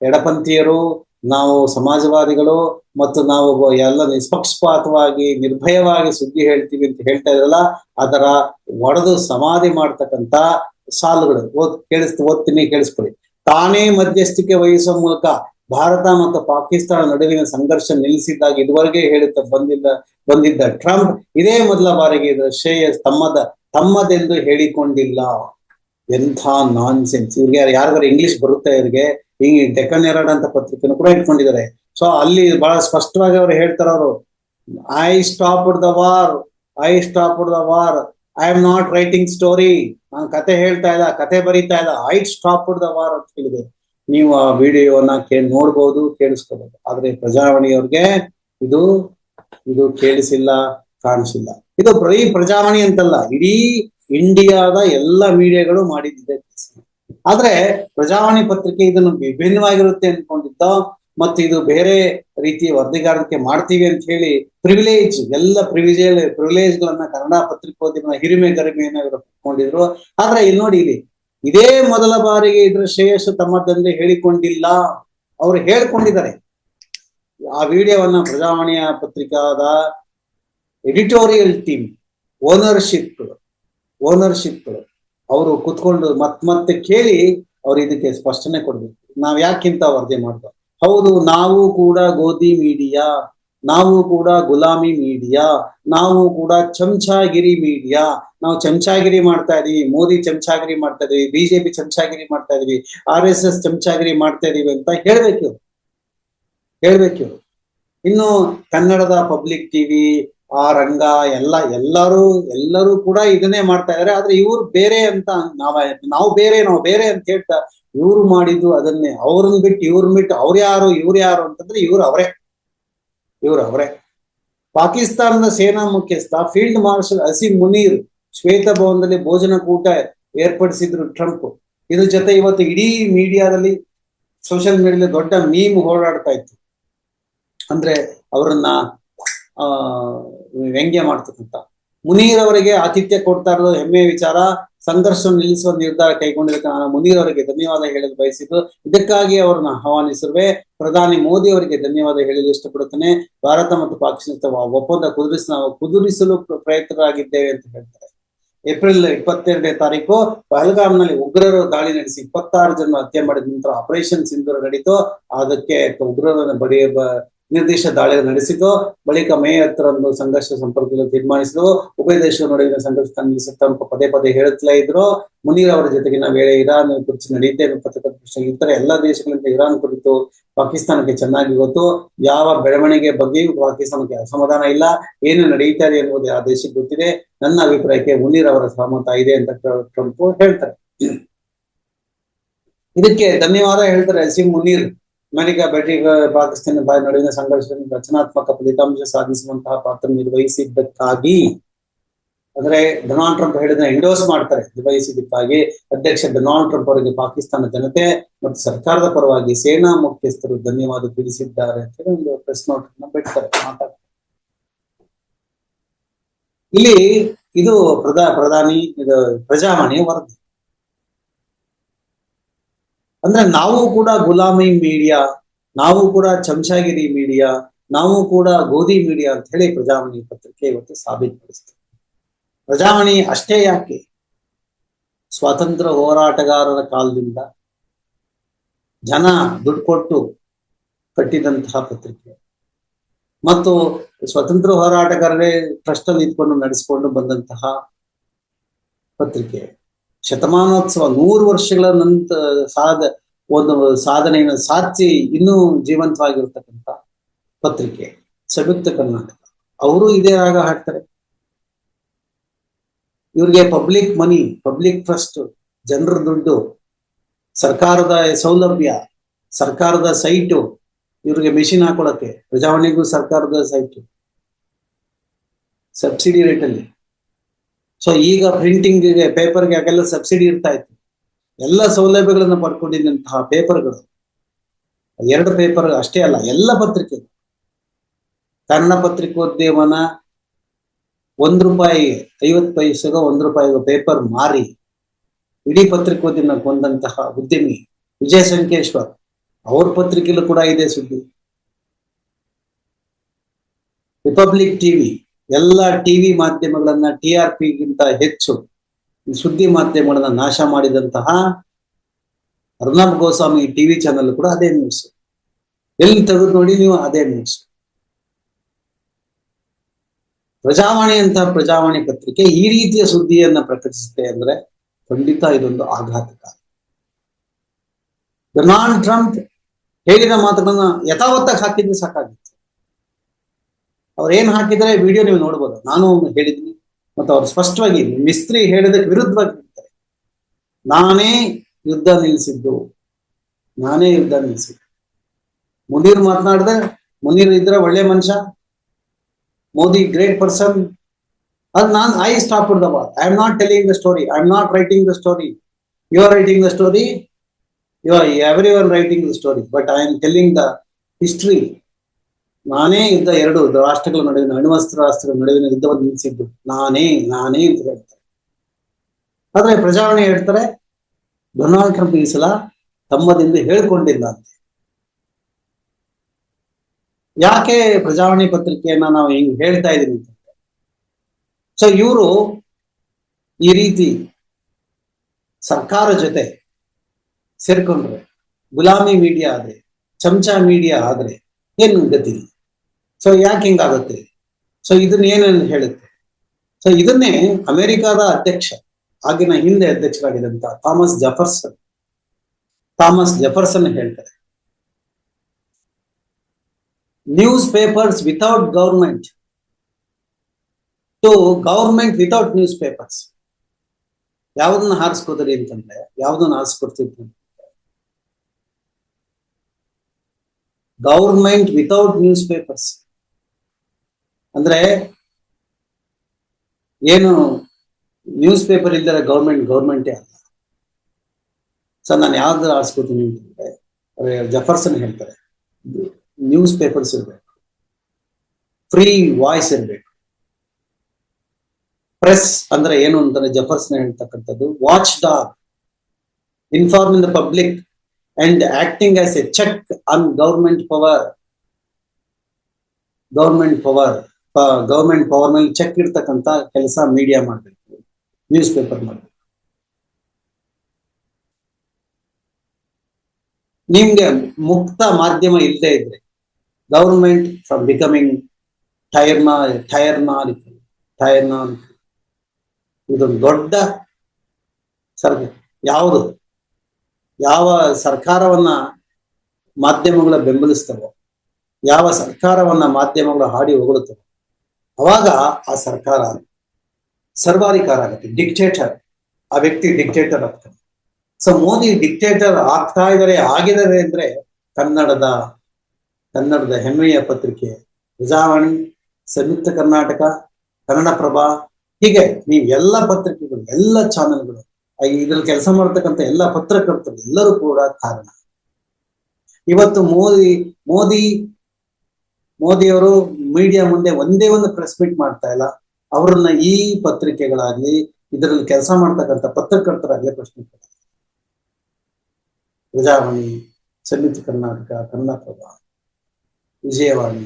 ಎಡಪಂಥೀಯರು, ನಾವು ಸಮಾಜವಾದಿಗಳು ಮತ್ತು ನಾವು ಎಲ್ಲ ನಿಷ್ಪಕ್ಷಪಾತವಾಗಿ, ನಿರ್ಭಯವಾಗಿ ಸುದ್ದಿ ಹೇಳ್ತೀವಿ ಅಂತ ಹೇಳ್ತಾ ಇದ್ರಲ್ಲ, ಅದರ ಒಡೆದು ಸಮಾಧಿ ಮಾಡ್ತಕ್ಕಂತ ಸಾಲುಗಳು. ಓದ್ ಕೇಳಿಸ್ ಓದ್ತೀನಿ ಕೇಳಿಸ್ಕೊಳ್ಳಿ ತಾನೇ ಮಧ್ಯಸ್ಥಿಕೆ ವಹಿಸುವ ಮೂಲಕ ಭಾರತ ಮತ್ತು ಪಾಕಿಸ್ತಾನ ನಡುವಿನ ಸಂಘರ್ಷ ನಿಲ್ಲಿಸಿದಾಗ ಇದುವರೆಗೆ ಹೇಳುತ್ತಾ ಬಂದಿದ್ದ ಬಂದಿದ್ದ ಟ್ರಂಪ್ ಇದೇ ಮೊದಲ ಬಾರಿಗೆ ಇದರ ಶ್ರೇಯ ತಮ್ಮದ, ತಮ್ಮದೆಂದು ಹೇಳಿಕೊಂಡಿಲ್ಲ. ಎಂಥ ನಾನ್ ಸೆನ್ಸ್ ಇವ್ರಿಗೆ ಯಾರಿಗಾರು ಇಂಗ್ಲಿಷ್ ಬರುತ್ತೆ ಇವ್ರಿಗೆ? ಈ ಡೆಕನ್ ಎರಡ್ ಅಂತ ಪತ್ರಿಕೆಯನ್ನು ಕೂಡ ಇಟ್ಕೊಂಡಿದ್ದಾರೆ. ಸೊ ಅಲ್ಲಿ ಬಹಳ ಸ್ಪಷ್ಟವಾಗಿ ಅವ್ರು ಹೇಳ್ತಾರ ಅವರು I stop the war I stop the war I am not writing story ನಾನು ಕತೆ ಹೇಳ್ತಾ ಇಲ್ಲ ಕತೆ ಬರೀತಾ ಇಲ್ಲ ಐ ಸ್ಟಾಪ್ ದ ವಾರ್ ಅಂತ ಹೇಳಿದೆ. ನೀವು ಆ ವಿಡಿಯೋನ ಕೇ, ನೋಡ್ಬೋದು ಕೇಳಿಸ್ಕೋಬಹುದು ಆದ್ರೆ ಪ್ರಜಾವಾಣಿಯವ್ರಿಗೆ ಇದು ಇದು ಕೇಳಿಸಿಲ್ಲ, ಕಾಣಿಸಿಲ್ಲ. ಇದು ಬರೀ ಪ್ರಜಾವಾಣಿ ಅಂತಲ್ಲ, ಇಡೀ ಇಂಡಿಯಾದ ಎಲ್ಲ ಮೀಡಿಯಾಗಳು ಮಾಡಿದ್ದಿದೆ ಆದ್ರೆ ಪ್ರಜಾವಾಣಿ ಪತ್ರಿಕೆ ಇದನ್ನು ವಿಭಿನ್ನವಾಗಿರುತ್ತೆ ಅನ್ಕೊಂಡಿದ್ದ ಮತ್ತೆ ಇದು ಬೇರೆ ರೀತಿಯ ವರದಿಗಾರಿಕೆ ಮಾಡ್ತೀವಿ ಅಂತ ಹೇಳಿ ಪ್ರಿವಿಲೇಜ್ ಎಲ್ಲ ಪ್ರಿವಿಲೇಜ್ ಪ್ರಿವಿಲೇಜ್ಗಳನ್ನ ಕನ್ನಡ ಪತ್ರಿಕೋದ್ಯಮ ಹಿರಿಮೆ ಗರಿಮೆಯನ್ನ ಇವರು ಪಡ್ಕೊಂಡಿದ್ರು ಆದ್ರೆ ಇಲ್ಲಿ ನೋಡಿ ಇಲ್ಲಿ ಇದೇ ಮೊದಲ ಬಾರಿಗೆ ಇದ್ರ ಶ್ರೇಯಸ್ಸು ತಮ್ಮದಂದ್ರೆ ಹೇಳಿಕೊಂಡಿಲ್ಲ. ಅವರು ಹೇಳ್ಕೊಂಡಿದ್ದಾರೆ. ಆ ವಿಡಿಯೋವನ್ನ ಪ್ರಜಾವಾಣಿಯ ಪತ್ರಿಕಾದ ಎಡಿಟೋರಿಯಲ್ ಟೀಮ್, ಓನರ್ಶಿಪ್ ಓನರ್ಶಿಪ್ ಅವರು ಕುತ್ಕೊಂಡು ಮತ್ ಮತ್ತೆ ಕೇಳಿ ಅವ್ರು ಇದಕ್ಕೆ ಸ್ಪಷ್ಟನೆ ಕೊಡ್ಬೇಕು. ನಾವ್ ಯಾಕಿಂತ ವರದಿ ಮಾಡ್ತಾರೆ. ಹೌದು, ನಾವು ಕೂಡ ಗೋಧಿ ಮೀಡಿಯಾ ನಾವು ಕೂಡ ಗುಲಾಮಿ ಮೀಡಿಯಾ, ನಾವು ಕೂಡ ಚಮಚಾಗಿರಿ ಮೀಡಿಯಾ. ನಾವು ಚಮಚಾಗಿರಿ ಮಾಡ್ತಾ ಇದೀವಿ, ಮೋದಿ ಚಮಚಾಗಿರಿ ಮಾಡ್ತಾ ಇದೀವಿ, ಬಿಜೆಪಿ ಚಮಚಾಗಿರಿ ಮಾಡ್ತಾ ಇದೀವಿ, ಆರ್ ಎಸ್ ಎಸ್ ಚಮಚಾಗಿರಿ ಮಾಡ್ತಾ ಇದೀವಿ ಅಂತ ಹೇಳ್ಬೇಕು. ಹೇಳ್ಬೇಕು. ಇನ್ನು ಕನ್ನಡದ ಪಬ್ಲಿಕ್ ಟಿವಿ ಆ ರಂಗ, ಎಲ್ಲ, ಎಲ್ಲರೂ ಎಲ್ಲರೂ ಕೂಡ ಇದನ್ನೇ ಮಾಡ್ತಾ ಇದಾರೆ ಆದ್ರೆ ಇವ್ರು ಬೇರೆ ಅಂತ ನಾವ, ನಾವು ಬೇರೆ ನಾವು ಬೇರೆ ಅಂತ ಹೇಳ್ತಾ ಇವ್ರು ಮಾಡಿದ್ದು ಅದನ್ನೇ. ಅವ್ರನ್ನ ಬಿಟ್ಟು ಇವ್ರನ್ನ ಬಿಟ್ಟು ಅವ್ರ ಯಾರು, ಇವ್ರು ಯಾರು ಅಂತಂದ್ರೆ ಇವ್ರು ಅವರೇ. ಇವ್ರು ಅವರೇ. ಪಾಕಿಸ್ತಾನದ ಸೇನಾ ಮುಖ್ಯಸ್ಥ, ಫೀಲ್ಡ್ ಮಾರ್ಷಲ್ ಅಸಿ ಮುನೀರ್ ಶ್ವೇತಭವನದಲ್ಲಿ ಭೋಜನ ಕೂಟ ಏರ್ಪಡಿಸಿದ್ರು ಟ್ರಂಪ್. ಇದ್ರ ಜೊತೆ ಇವತ್ತು ಇಡೀ ಮೀಡಿಯಾದಲ್ಲಿ ಸೋಷಿಯಲ್ ಮೀಡಿಯಾದಲ್ಲಿ ದೊಡ್ಡ ಮೀಮ್ ಓಡಾಡ್ತಾ ಇತ್ತು. ಅಂದ್ರೆ ಅವರನ್ನ, ಆ, ವ್ಯಂಗ್ಯ ಮಾಡ್ತಕ್ಕಂಥ. ಮುನೀರ್ ಅವರಿಗೆ ಆತಿಥ್ಯ ಕೊಡ್ತಾ ಇರೋದು ಹೆಮ್ಮೆಯ ವಿಚಾರ. ಸಂಘರ್ಷ ನಿಲ್ಲಿಸುವ ನಿರ್ಧಾರ ಕೈಗೊಂಡಿದ್ದಕ್ಕೆ ನಾನು ಮುನೀರ್ ಅವರಿಗೆ ಧನ್ಯವಾದ ಹೇಳಲು ಬಯಸಿದ್ದು. ಇದಕ್ಕಾಗಿ ಅವ್ರನ್ನ ಆಹ್ವಾನಿಸಿರುವೆ. ಪ್ರಧಾನಿ ಮೋದಿ ಅವರಿಗೆ ಧನ್ಯವಾದ ಹೇಳಲು ಇಷ್ಟಪಡುತ್ತೇನೆ. ಭಾರತ ಮತ್ತು ಪಾಕಿಸ್ತಾನ ಒಪ್ಪಂದ ಕುದುರಿಸ ಕುದುರಿಸಲು ಪ್ರಯತ್ನರಾಗಿದ್ದೇವೆ ಅಂತ ಹೇಳ್ತಾರೆ. ಏಪ್ರಿಲ್ ಇಪ್ಪತ್ತೆರಡನೇ ತಾರೀಕು ಪಹಲ್ಗಾಮ್ನಲ್ಲಿ ಉಗ್ರರು ದಾಳಿ ನಡೆಸಿ ಇಪ್ಪತ್ತಾರು ಜನ ಹತ್ಯೆ ಮಾಡಿದ ನಂತರ ಆಪರೇಷನ್ ಸಿಂಧು ನಡೀತು. ಅದಕ್ಕೆ ಉಗ್ರರನ್ನು ಬಡಿಯ ನಿರ್ದಿಷ್ಟ ದಾಳಿ ನಡೆಸಿತು ಬಳಿಕ ಮೇ ಹತ್ತರಂದು ಸಂಘರ್ಷ ಸಂಪರ್ಕದಲ್ಲಿ ತೀರ್ಮಾನಿಸಿದ್ರು ಉಭಯ ದೇಶಗಳ ನಡುವಿನ ಸಂಘರ್ಷ ನಿಲ್ಲಿಸುತ್ತ ಪದೇ ಪದೇ ಹೇಳುತ್ತಲೇ ಇದ್ರು. ಮುನೀರ್ ಅವರ ಜೊತೆಗಿನ ವೇಳೆ ಇರಾನ್ ಕುರಿತು ನಡೆಯುತ್ತೆ ಪತ್ರಕರ್ತ ಪ್ರಶ್ನೆ ಇತರ ಎಲ್ಲಾ ದೇಶಗಳಿಂದ ಇರಾನ್ ಕುರಿತು ಪಾಕಿಸ್ತಾನಕ್ಕೆ ಚೆನ್ನಾಗಿ ಗೊತ್ತು. ಯಾವ ಬೆಳವಣಿಗೆ ಬಗ್ಗೆಯೂ ಪಾಕಿಸ್ತಾನಕ್ಕೆ ಅಸಮಾಧಾನ ಇಲ್ಲ. ಏನು ನಡೀತಾ ಇದೆ ಎನ್ನುವುದು ಆ ದೇಶಕ್ಕೆ ಗೊತ್ತಿದೆ. ನನ್ನ ಅಭಿಪ್ರಾಯಕ್ಕೆ ಮುನೀರ್ ಅವರ ಸಹಮತ ಇದೆ ಅಂತ ಟ್ರ- ಟ್ರಂಪ್ ಹೇಳ್ತಾರೆ. ಇದಕ್ಕೆ ಧನ್ಯವಾದ ಹೇಳ್ತಾರೆ ಅಸೀಂ ಮುನೀರ್. ಅಮೆರಿಕ ಬ್ರಿಟಿಷ್ ಪಾಕಿಸ್ತಾನ ನಡುವಿನ ಸಂಘರ್ಷದಲ್ಲಿ ರಚನಾತ್ಮಕ ಫಲಿತಾಂಶ ಸಾಧಿಸುವಂತಹ ಪಾತ್ರ ನಿರ್ವಹಿಸಿದ್ದಕ್ಕಾಗಿ, ಅಂದ್ರೆ ಡೊನಾಲ್ಡ್ ಟ್ರಂಪ್ ಹೇಳಿದ ಎಂಡೋಸ್ ಮಾಡ್ತಾರೆ, ನಿರ್ವಹಿಸಿದ್ದಕ್ಕಾಗಿ ಅಧ್ಯಕ್ಷ ಡೊನಾಲ್ಡ್ ಟ್ರಂಪ್ ಅವರಿಗೆ ಪಾಕಿಸ್ತಾನ ಜನತೆ ಮತ್ತು ಸರ್ಕಾರದ ಪರವಾಗಿ ಸೇನಾ ಮುಖ್ಯಸ್ಥರು ಧನ್ಯವಾದ ತಿಳಿಸಿದ್ದಾರೆ ಅಂತ ಒಂದು ಪ್ರೆಸ್ ನೋಟ್ ಬಿಡ್ತಾರೆ, ಮಾತಾಡ್ತಾರೆ. ಇಲ್ಲಿ ಇದು ಪ್ರಧಾ ಪ್ರಧಾನಿ, ಇದು ಪ್ರಜಾವಾಣಿಯ ವರದಿ. ಅಂದ್ರೆ ನಾವು ಕೂಡ ಗುಲಾಮಿ ಮೀಡಿಯಾ, ನಾವು ಕೂಡ ಚಮಚಾಗಿರಿ ಮೀಡಿಯಾ, ನಾವು ಕೂಡ ಗೋಧಿ ಮೀಡಿಯಾ ಅಂತ ಹೇಳಿ ಪ್ರಜಾವಾಣಿ ಪತ್ರಿಕೆ ಇವತ್ತು ಸಾಬೀತುಪಡಿಸ್ತೇವೆ ಪ್ರಜಾವಾಣಿ ಅಷ್ಟೇ ಯಾಕೆ? ಸ್ವಾತಂತ್ರ್ಯ ಹೋರಾಟಗಾರರ ಕಾಲದಿಂದ ಜನ ದುಡ್ಡು ಕೊಟ್ಟು ಕಟ್ಟಿದಂತಹ ಪತ್ರಿಕೆ. ಮತ್ತು ಸ್ವತಂತ್ರ ಹೋರಾಟಗಾರರೇ ಟ್ರಸ್ಟ್ ಅಲ್ಲಿ ಇದ್ಕೊಂಡು ನಡೆಸಿಕೊಂಡು ಬಂದಂತಹ ಪತ್ರಿಕೆ. ಶತಮಾನೋತ್ಸವ ನೂರು ವರ್ಷಗಳ ನಂತರ ಸಾಧ ಒಂದು ಸಾಧನೆಯನ್ನು ಸಾಧಿಸಿ ಇನ್ನೂ ಜೀವಂತವಾಗಿರ್ತಕ್ಕಂಥ ಪತ್ರಿಕೆ, ಸಂಯುಕ್ತ ಕರ್ನಾಟಕ. ಅವರು ಇದೇ ರಾಗ ಹಾಕ್ತಾರೆ ಇವ್ರಿಗೆ ಪಬ್ಲಿಕ್ ಮನಿ, ಪಬ್ಲಿಕ್ ಟ್ರಸ್ಟ್, ಜನರ ದುಡ್ಡು, ಸರ್ಕಾರದ ಸೌಲಭ್ಯ, ಸರ್ಕಾರದ ಸೈಟು, ಇವ್ರಿಗೆ ಮೆಷಿನ್ ಹಾಕೊಳಕ್ಕೆ, ಪ್ರಜಾವಾಣಿಗೂ ಸರ್ಕಾರದ ಸೈಟು. ಸಬ್ಸಿಡಿ ರೇಟಲ್ಲಿ. ಸೊ ಈಗ ಪ್ರಿಂಟಿಂಗ್ ಪೇಪರ್ಗೆ ಯಾಕೆಲ್ಲ ಸಬ್ಸಿಡಿ ಇರ್ತಾ ಇತ್ತು. ಎಲ್ಲ ಸೌಲಭ್ಯಗಳನ್ನು ಪಡ್ಕೊಂಡಿದ್ದಂತಹ ಪೇಪರ್ಗಳು ಎರಡು ಪೇಪರ್ ಅಷ್ಟೇ ಅಲ್ಲ, ಎಲ್ಲ ಪತ್ರಿಕೆ. ಕನ್ನಡ ಪತ್ರಿಕೋದ್ಯಮನ ಒಂದ್ ರೂಪಾಯಿ ಐವತ್ತು ಪೈಸೆಗ ಒಂದ್ ರೂಪಾಯಿ ಪೇಪರ್ ಮಾರಿ. ಇಡೀ ಪತ್ರಿಕೋದ್ಯಮ ಕೊಂದಂತಹ ಉದ್ಯಮಿ ವಿಜಯ ಸಂಕೇಶ್ವರ್. ಅವ್ರ ಪತ್ರಿಕೆಯಲ್ಲೂ ಕೂಡ ಇದೆ ಸುದ್ದಿ. ರಿಪಬ್ಲಿಕ್ ಟಿವಿ ಎಲ್ಲ ಟಿವಿ ಮಾಧ್ಯಮಗಳನ್ನ ಟಿ ಆರ್ ಪಿಗಿಂತ ಹೆಚ್ಚು ಸುದ್ದಿ ಮಾಧ್ಯಮಗಳನ್ನ ನಾಶ ಮಾಡಿದಂತಹ ಅರ್ನಬ್ ಗೋಸ್ವಾಮಿ ಟಿವಿ ಚಾನಲ್ ಕೂಡ ಅದೇ ನ್ಯೂಸ್ ಎಲ್ಲಿ ತೆಗೆದು ನೋಡಿ ನೀವು ಅದೇ ನ್ಯೂಸ್ ಪ್ರಜಾವಾಣಿ ಅಂತ ಪ್ರಜಾವಾಣಿ ಪತ್ರಿಕೆ ಈ ರೀತಿಯ ಸುದ್ದಿಯನ್ನ ಪ್ರಕಟಿಸುತ್ತೆ ಅಂದ್ರೆ ಖಂಡಿತ ಇದೊಂದು ಆಘಾತಕಾರಿ. ಡೊನಾಲ್ಡ್ ಟ್ರಂಪ್ ಹೇಳಿದ ಮಾತುಗಳನ್ನ ಯಥಾವತ್ತಾಗಿ ಹಾಕಿದ್ರೆ ಸಾಕಾಗಿತ್ತು. ಅವ್ರು ಏನ್ ಹಾಕಿದ್ರೆ ವಿಡಿಯೋ ನೀವು ನೋಡ್ಬೋದು. ನಾನು ಹೇಳಿದ್ದೀನಿ. ಮತ್ತು ಅವ್ರು ಸ್ಪಷ್ಟವಾಗಿ ಮಿಸ್ತ್ರಿ ಹೇಳಿದಕ್ಕೆ ವಿರುದ್ಧವಾಗಿ ಹೇಳ್ತಾರೆ. ನಾನೇ ಯುದ್ಧ ನಿಲ್ಲಿಸಿದ್ದು. ನಾನೇ ಯುದ್ಧ ನಿಲ್ಲಿಸಿದ್ದು. ಮುನೀರ್ ಮಾತನಾಡಿದೆ, ಮುನೀರ್ ಇದ್ರೆ ಒಳ್ಳೆ ಮನುಷ್ಯ. ಮೋದಿ ಗ್ರೇಟ್ ಪರ್ಸನ್ ಅದ್ ನಾನು I stop the I am not telling the story I am not writing the story you are writing the story you are everyone writing the story but I am telling the history ನಾನೇ ಯುದ್ಧ ಎರಡು ರಾಷ್ಟ್ರಗಳ ನಡುವಿನ, ಅಣ್ವಸ್ತ್ರ ರಾಷ್ಟ್ರಗಳ ನಡುವಿನ ಯುದ್ಧವನ್ನು ನಿಲ್ಲಿಸಿದ್ದು. ನಾನೇ ನಾನೇ ಅಂತ ಹೇಳ್ತಾರೆ. ಆದ್ರೆ ಪ್ರಜಾವಾಣಿ ಹೇಳ್ತಾರೆ, ಡೊನಾಲ್ಡ್ ಟ್ರಂಪ್ ಈ ಸಲ ತಮ್ಮದಿಂದ ಹೇಳ್ಕೊಂಡಿಲ್ಲ ಅಂತ. ಯಾಕೆ ಪ್ರಜಾವಾಣಿ ಪತ್ರಿಕೆಯನ್ನ ನಾವು ಹಿಂಗ್ ಹೇಳ್ತಾ ಇದೀವಿ ಅಂತ ಸೊ ಇವರು ಈ ರೀತಿ ಸರ್ಕಾರ ಜೊತೆ ಸೇರ್ಕೊಂಡ್ರೆ, ಗುಲಾಮಿ ಮೀಡಿಯಾ ಆದ್ರೆ, ಚಮಚ ಮೀಡಿಯಾ ಆದ್ರೆ ಏನು ಗತಿ? ಸೊ ಯಾಕೆ ಹಿಂಗಾಗುತ್ತೆ? ಸೊ ಇದನ್ನ ಏನೇನು ಹೇಳುತ್ತೆ? ಸೊ ಇದನ್ನೇ ಅಮೆರಿಕಾದ ಅಧ್ಯಕ್ಷ, ಆಗಿನ ಹಿಂದೆ ಅಧ್ಯಕ್ಷರಾಗಿದ್ದಂತ ಥಾಮಸ್ ಜಫರ್ಸನ್ ಥಾಮಸ್ ಜಫರ್ಸನ್ ಹೇಳ್ತಾರೆ. Newspapers without government to government without newspapers ಯಾವ್ದನ್ನ ಹಾರಿಸ್ಕೋದ್ರಿ ಅಂತಂದ್ರೆ, ಯಾವ್ದನ್ನ ಹಾರಿಸ್ಕೊಡ್ತಿದ್ರು ಗೌರ್ಮೆಂಟ್ ವಿತೌಟ್ ನ್ಯೂಸ್ ಪೇಪರ್ಸ್ ಅಂದ್ರೆ ಏನು ನ್ಯೂಸ್ ಪೇಪರ್ ಇಲ್ದರೆ ಗೌರ್ಮೆಂಟ್ ಗೌರ್ಮೆಂಟೇ ಅಲ್ಲ. ಸರ್, ನಾನು ಯಾವ್ದು ಆರಿಸ್ಕೋತೀನಿ ಅಂತಂದ್ರೆ ಜಫರ್ಸನ್ ಹೇಳ್ತಾರೆ ನ್ಯೂಸ್ ಪೇಪರ್ಸ್ ಇರಬೇಕು ಫ್ರೀ ವಾಯ್ಸ್ ಇರಬೇಕು. ಪ್ರೆಸ್ ಅಂದ್ರೆ ಏನು ಅಂತಂದ್ರೆ ಜಫರ್ಸನ್ ಹೇಳ್ತಕ್ಕಂಥದ್ದು watchdog informing the public and acting as a check on government power government power government power ಮೇಲೆ ಚೆಕ್ ಇರ್ತಕ್ಕಂತ ಕೆಲಸ ಮೀಡಿಯಾ ಮಾಡಬೇಕು. ನ್ಯೂಸ್ ಪೇಪರ್ ಮಾಡಬೇಕು ನಿಮ್ಗೆ ಮುಕ್ತ ಮಾಧ್ಯಮ ಇಲ್ಲದೆ ಇದ್ರೆ ಗವರ್ಮೆಂಟ್ ಫ್ರಮ್ ಬಿಕಮಿಂಗ್ ಟೈರ್ನಾ ಟೈರ್ನ ಟೈರ್ನಾಲಿಕಲ್ ಇದೊಂದು ದೊಡ್ಡ ಸರ್ ಯಾವುದು? ಯಾವ ಸರ್ಕಾರವನ್ನ ಮಾಧ್ಯಮಗಳ ಬೆಂಬಲಿಸ್ತವೋ, ಯಾವ ಸರ್ಕಾರವನ್ನ ಮಾಧ್ಯಮಗಳು ಹಾಡಿ ಹೊಗಳುತ್ತವೋ ಅವಾಗ ಆ ಸರ್ಕಾರ ಸರ್ವಾಧಿಕಾರ ಆಗುತ್ತೆ ಡಿಕ್ಟೇಟರ್ ಆ ವ್ಯಕ್ತಿ ಡಿಕ್ಟೇಟರ್ ಆಗ್ತಾನೆ. ಸೊ ಮೋದಿ ಡಿಕ್ಟೇಟರ್ ಆಗ್ತಾ ಇದ್ದಾರೆ ಆಗಿದ್ದಾರೆ ಅಂದ್ರೆ ಕನ್ನಡದ ಕನ್ನಡದ ಹೆಮ್ಮೆಯ ಪತ್ರಿಕೆ ಪ್ರಜಾವಾಣಿ ಸಂಯುಕ್ತ ಕರ್ನಾಟಕ, ಕನ್ನಡಪ್ರಭ, ಹೀಗೆ ನೀವು ಎಲ್ಲ ಪತ್ರಿಕೆಗಳು, ಎಲ್ಲ ಚಾನೆಲ್ಗಳು ಇದ್ರಲ್ಲಿ ಕೆಲಸ ಮಾಡ್ತಕ್ಕಂಥ ಎಲ್ಲ ಪತ್ರಕರ್ತರು ಎಲ್ಲರೂ ಕೂಡ ಕಾರಣ. ಇವತ್ತು ಮೋದಿ ಮೋದಿ ಮೋದಿಯವರು ಮೀಡಿಯಾ ಮುಂದೆ ಒಂದೇ ಒಂದು ಪ್ರೆಸ್ ಮೀಟ್ ಮಾಡ್ತಾ ಇಲ್ಲ. ಅವ್ರನ್ನ ಈ ಪತ್ರಿಕೆಗಳಾಗ್ಲಿ, ಇದರಲ್ಲಿ ಕೆಲಸ ಮಾಡ್ತಕ್ಕಂಥ ಪತ್ರಕರ್ತರಾಗ್ಲಿ ಪ್ರಶ್ನೆ. ಪ್ರಜಾವಾಣಿ ಸಂಯುಕ್ತ ಕರ್ನಾಟಕ, ಕನ್ನಡಪ್ರಭ, ವಿಜಯವಾಣಿ.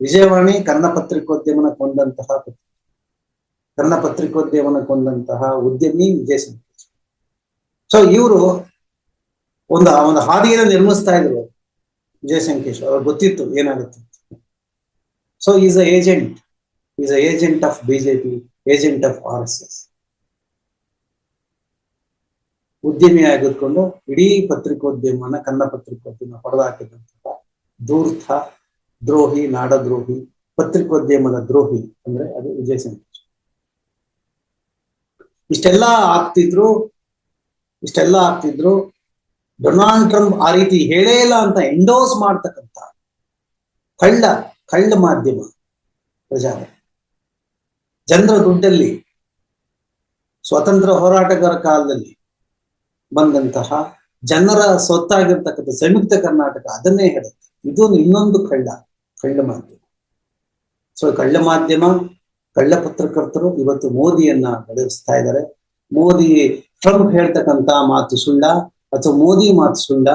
ವಿಜಯವಾಣಿ ಕನ್ನಡ ಪತ್ರಿಕೋದ್ಯಮನ ಕೊಂಡಂತಹ ಪತ್ರಿಕೆ. ಕನ್ನಡ ಪತ್ರಿಕೋದ್ಯಮನ ಕೊಂಡಂತಹ ಉದ್ಯಮಿ ವಿಜಯ ಸೊ ಇವರು ಒಂದು ಒಂದು ಹಾದಿಯನ್ನು ನಿರ್ಮಿಸ್ತಾ ಇದ್ರು. ವಿಜಯ ಸಂಕೇಶ್ ಅವ್ರಿಗೆ ಗೊತ್ತಿತ್ತು ಏನಾಗುತ್ತೆ. So is a agent is a agent of BJP agent of R S S ಉದ್ಯಮಿ ಇಡೀ ಪತ್ರಿಕೋದ್ಯಮನ ಕನ್ನಡ ಪತ್ರಿಕೋದ್ಯಮ ಹೊಡೆದಾಕಿದಂತಹ ದೂರ್ಥ ದ್ರೋಹಿ, ನಾಡದ್ರೋಹಿ, ಪತ್ರಿಕೋದ್ಯಮದ ದ್ರೋಹಿ ಅಂದ್ರೆ ಅದು ವಿಜಯ ಸಂತೋಷ. ಇಷ್ಟೆಲ್ಲ ಆಗ್ತಿದ್ರು ಇಷ್ಟೆಲ್ಲ ಆಗ್ತಿದ್ರು, ಡೊನಾಲ್ಡ್ ಟ್ರಂಪ್ ಆ ರೀತಿ ಹೇಳೇ ಇಲ್ಲ ಅಂತ ಎಂಡೋಸ್ ಮಾಡ್ತಕ್ಕಂಥ ಕಳ್ಳ ಕಳ್ಳ ಮಾಧ್ಯಮ ಪ್ರಜಾ ಜನರ ದುಡ್ಡಲ್ಲಿ ಸ್ವತಂತ್ರ ಹೋರಾಟಗಾರ ಕಾಲದಲ್ಲಿ ಬಂದಂತಹ ಜನರ ಸೊತ್ತಾಗಿರ್ತಕ್ಕಂಥ ಸಂಯುಕ್ತ ಕರ್ನಾಟಕ ಅದನ್ನೇ ಹೇಳುತ್ತೆ. ಇದು ಇನ್ನೊಂದು ಕಳ್ಳ ಕಳ್ಳ ಮಾಧ್ಯಮ. ಸೊ ಕಳ್ಳ ಮಾಧ್ಯಮ, ಕಳ್ಳ ಪತ್ರಕರ್ತರು ಇವತ್ತು ಮೋದಿಯನ್ನ ಬೆಳೆಸ್ತಾ ಇದ್ದಾರೆ. ಮೋದಿ, ಟ್ರಂಪ್ ಹೇಳ್ತಕ್ಕಂತ ಮಾತು ಸುಳ್ಳ ಅಥವಾ ಮೋದಿ ಮಾತು ಸುಳ್ಳ?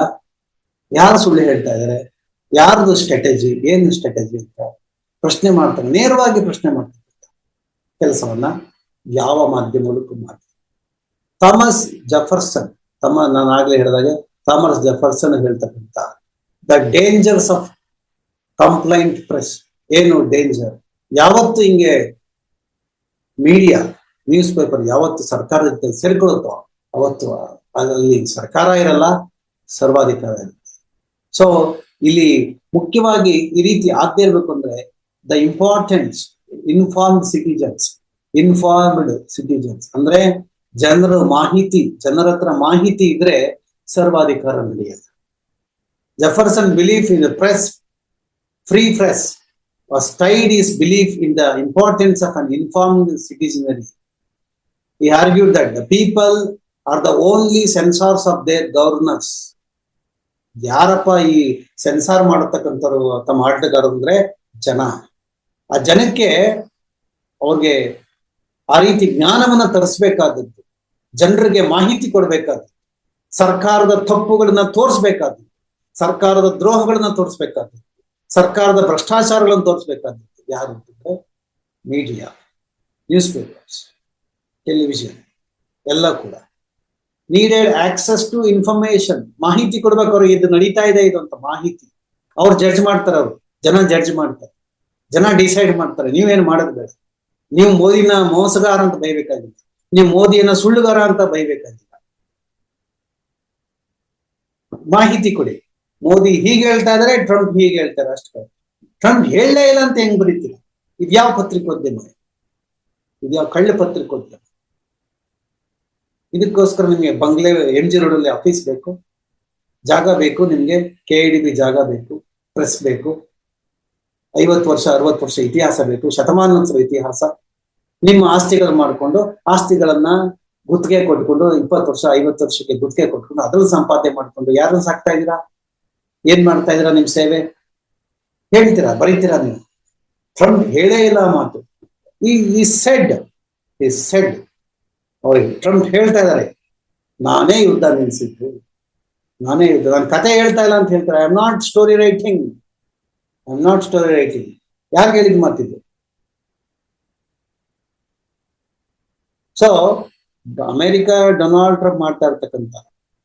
ಯಾರು ಸುಳ್ಳು ಹೇಳ್ತಾ ಇದ್ದಾರೆ? ಯಾರ್ದು ಸ್ಟ್ರಾಟಜಿ ಏನು ಸ್ಟ್ರಾಟಜಿ ಅಂತ ಪ್ರಶ್ನೆ ಮಾಡ್ತಾರೆ, ನೇರವಾಗಿ ಪ್ರಶ್ನೆ ಮಾಡ್ತಾರೆ. ಕೆಲಸವನ್ನ ಯಾವ ಮಾಧ್ಯಮಕ್ಕೂ ಮಾಡಿ. ಥಾಮಸ್ ಜಫರ್ಸನ್, ತಮ್ಮ ನಾನು ಆಗ್ಲೇ ಹೇಳಿದಾಗ, ಥಾಮಸ್ ಜಫರ್ಸನ್ ಹೇಳ್ತಕ್ಕಂಥ the dangers of complaint press. ಏನು ಡೇಂಜರ್? ಯಾವತ್ತು ಹಿಂಗೆ ಮೀಡಿಯಾ ನ್ಯೂಸ್ ಪೇಪರ್ ಯಾವತ್ತು ಸರ್ಕಾರದ ಜೊತೆ ಸೇರ್ಕೊಳ್ಳುತ್ತೋ, ಅವತ್ತು ಅದರಲ್ಲಿ ಸರ್ಕಾರ ಇರಲ್ಲ, ಸರ್ವಾಧಿಕಾರ ಇರುತ್ತೆ. ಸೊ ಇಲ್ಲಿ ಮುಖ್ಯವಾಗಿ ಈ ರೀತಿ ಆಗದೆ ಅಂದ್ರೆ the importance inform citizens informed citizens ಅಂದ್ರೆ ಜನರ ಮಾಹಿತಿ, ಜನರ ಹತ್ರ ಮಾಹಿತಿ ಇದ್ರೆ ಸರ್ವಾಧಿಕಾರ ನಡೆಯುತ್ತೆ. Jefferson belief in the press free press styled is belief in the importance of an informed citizen he argued that the people are the only censors of their governors ಯಾರಪ್ಪ ಈ ಸೆನ್ಸಾರ್ ಮಾಡತಕ್ಕಂಥವ್ರು ತಮ್ಮ ಆಟಗಾರರು ಅಂದ್ರೆ ಜನ. ಆ ಜನಕ್ಕೆ ಅವ್ರಿಗೆ ಆ ರೀತಿ ಜ್ಞಾನವನ್ನ ತರಿಸ್ಬೇಕಾದದ್ದು. ಜನರಿಗೆ ಮಾಹಿತಿ ಕೊಡ್ಬೇಕಾದ್ದು ಸರ್ಕಾರದ ತಪ್ಪುಗಳನ್ನ ತೋರಿಸ್ಬೇಕಾದದ್ದು. ಸರ್ಕಾರದ ದ್ರೋಹಗಳನ್ನ ತೋರಿಸ್ಬೇಕಾದದ್ದು. ಸರ್ಕಾರದ ಭ್ರಷ್ಟಾಚಾರಗಳನ್ನು ತೋರಿಸ್ಬೇಕಾದದ್ದು. ಯಾರು ಅಂತಂದ್ರೆ ಮೀಡಿಯಾ ನ್ಯೂಸ್ ಪೇಪರ್ಸ್ ಟೆಲಿವಿಷನ್ ಎಲ್ಲ ಕೂಡ. ನೀಡೆಡ್ ಆಕ್ಸೆಸ್ ಟು ಇನ್ಫಾರ್ಮೇಶನ್ ಮಾಹಿತಿ ಕೊಡ್ಬೇಕು ಅವ್ರಿಗೆ. ಇದು ನಡೀತಾ ಇದೆ, ಇದು ಅಂತ ಮಾಹಿತಿ. ಅವ್ರು ಜಡ್ಜ್ ಮಾಡ್ತಾರೆ ಅವ್ರು. ಜನ ಜಡ್ಜ್ ಮಾಡ್ತಾರೆ. ಜನ ಡಿಸೈಡ್ ಮಾಡ್ತಾರೆ. ನೀವೇನು ಮಾಡೋದು ಬೇಡ. ನೀವು ಮೋದಿನ ಮೋಸಗಾರ ಅಂತ ಬೈಬೇಕಾಗಿಲ್ಲ. ನೀವು ಮೋದಿಯನ್ನ ಸುಳ್ಳುಗಾರ ಅಂತ ಬೈಬೇಕಾಗಿಲ್ಲ. ಮಾಹಿತಿ ಕೊಡಿ. ಮೋದಿ ಹೀಗೆ ಹೇಳ್ತಾ ಇದಾರೆ, ಟ್ರಂಪ್ ಹೀಗೆ ಹೇಳ್ತಾರೆ ಅಷ್ಟೇ. ಟ್ರಂಪ್ ಹೇಳಲೇ ಇಲ್ಲ ಅಂತ ಹೆಂಗ್ ಬರೀತೀರ? ಇದ್ಯಾವ ಪತ್ರಿಕೋದ್ಯಮ? ಇದ್ಯಾವ ಕಳ್ಳ ಪತ್ರಿಕೋದ್ಯಮ? ಇದಕ್ಕೋಸ್ಕರ ನಿಮಗೆ ಬಂಗ್ಲೆ ಎಂ ಜಿ ರೋಡ್ ಅಲ್ಲಿ ಆಫೀಸ್ ಬೇಕು, ಜಾಗ ಬೇಕು, ನಿಮ್ಗೆ ಕೆ ಐ ಡಿ ಬಿ ಜಾಗ ಬೇಕು ಪ್ರೆಸ್ ಬೇಕು, ಐವತ್ತು ವರ್ಷ, ಅರವತ್ತು ವರ್ಷ ಇತಿಹಾಸ ಬೇಕು, ಶತಮಾನೋತ್ಸವ ಇತಿಹಾಸ, ನಿಮ್ಮ ಆಸ್ತಿಗಳು ಮಾಡಿಕೊಂಡು, ಆಸ್ತಿಗಳನ್ನ ಗುತ್ತಿಗೆ ಕೊಟ್ಕೊಂಡು, ಇಪ್ಪತ್ತು ವರ್ಷ, ಐವತ್ತು ವರ್ಷಕ್ಕೆ ಗುತ್ತಿಗೆ ಕೊಟ್ಕೊಂಡು, ಅದ್ರಲ್ಲಿ ಸಂಪಾದನೆ ಮಾಡ್ಕೊಂಡು, ಯಾರನ್ನ ಸಾಕ್ತಾ ಇದ್ದೀರಾ? ಏನ್ ಮಾಡ್ತಾ ಇದ್ದೀರಾ ನಿಮ್ ಸೇವೆ? ಹೇಳ್ತೀರಾ, ಬರೀತೀರಾ ನೀವು? ಫ್ರಮ್ ಹೇಳೇ ಇಲ್ಲ ಮಾತು. ಈ ಈ ಸೆಡ್ ಈ ಸೆಡ್ ಅವ್ರಿಗೆ ಟ್ರಂಪ್ ಹೇಳ್ತಾ ಇದ್ದಾರೆ, ನಾನೇ ಯುದ್ಧ ನಿಲ್ಸಿದ್ದು ನಾನೇ ಯುದ್ಧ, ನಾನು ಕತೆ ಹೇಳ್ತಾ ಇಲ್ಲ ಅಂತ ಹೇಳ್ತಾರೆ. I am not story writing I am not story writing ಯಾರು ಹೇಳಿದ್ ಮಾತಿದ್ದು ಸೊ ಅಮೆರಿಕ ಡೊನಾಲ್ಡ್ ಟ್ರಂಪ್ ಮಾಡ್ತಾ ಇರ್ತಕ್ಕಂಥ